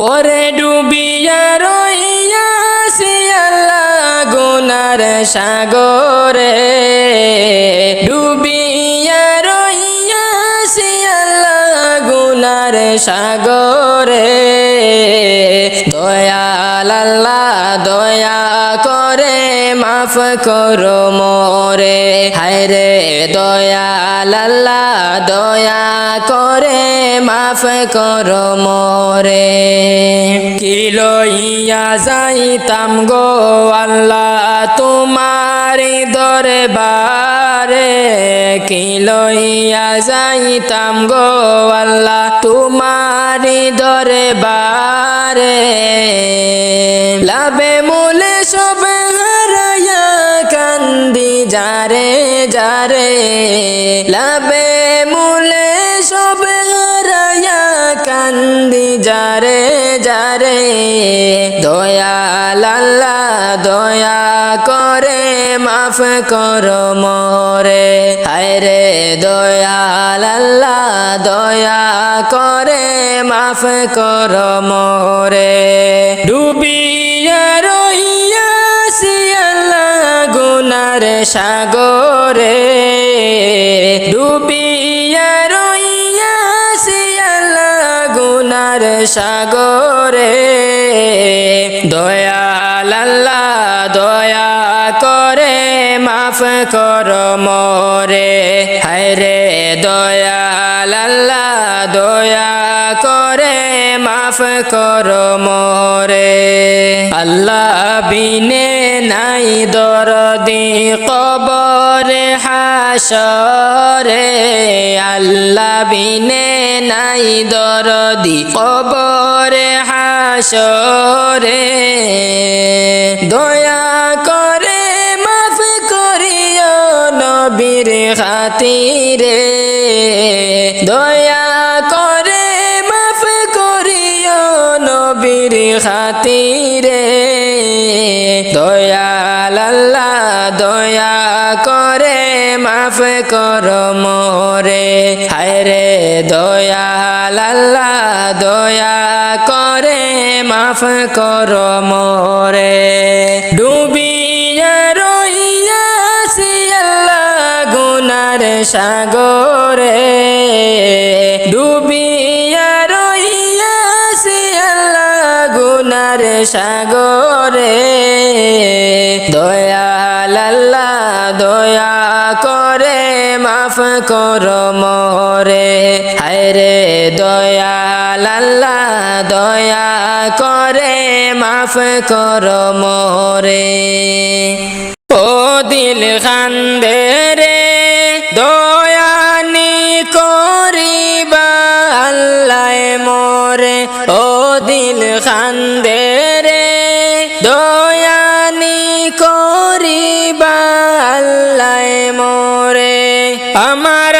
পরে ডুবিয়া রইয়াছি আল্লাহ গুনার সাগরে। ডুবিয়া রইয়াছি আল্লাহ গুনার সাগরে। মাফ করো মোরে। হায় রে দয়াল দয়া করে মাফ করো মোরে। কি লইয়া যাইতাম গো আল্লাহ তোমারি দরবারে? কি লইয়া যাইতাম গো আল্লাহ তোমারি দরবারে? লাভে যারে লাভে মূলে সব হারায়া কান্দি যারে যারে। দয়াল আল্লাহ দয়া করে, মাফ করো মোরে। হায় রে দয়াল আল্লাহ দয়া করে, মাফ করো মোরে। ডুবিয়া রইয়াছি আল্লাহ গুনার সাগরে। সাগরে। দয়াল দয়া করে, মাফ কর মোরে। হায় রে দয়াল দয়া করে, মাফ কর মোরে। আল্লাহ বিনে নাই দরদি কবরে হাসরে। আল্লাহ বিনে নাই দরদি, কবরে হাসরে দয়া করে মাফ করিও নবীর খাতিরে। দয়া করে মাফ করিও নবীর খাতিরে। মাফ কর মোরে। হায় রে দয়াল দয়া করে মাফ কর মোরে। ডুবিয়া রইয়াছি আল্লাহ গুনার সাগরে। ডুবিয়া রইয়াছি আল্লাহ গুনার সাগরে। দয়াল, আল্লাহ দয়া মাফ কর মোরে। হায় রে দয়াল দয়া করে মাফ কর মোরে। ও দিল খান্দে রে দয়ানি করিবা আল্লাহ মোরে। ও দিল খান্দে আমার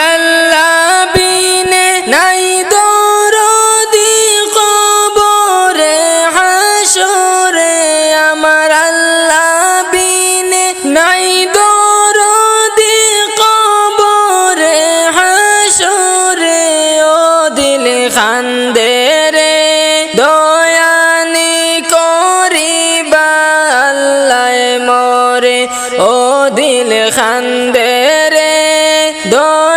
Do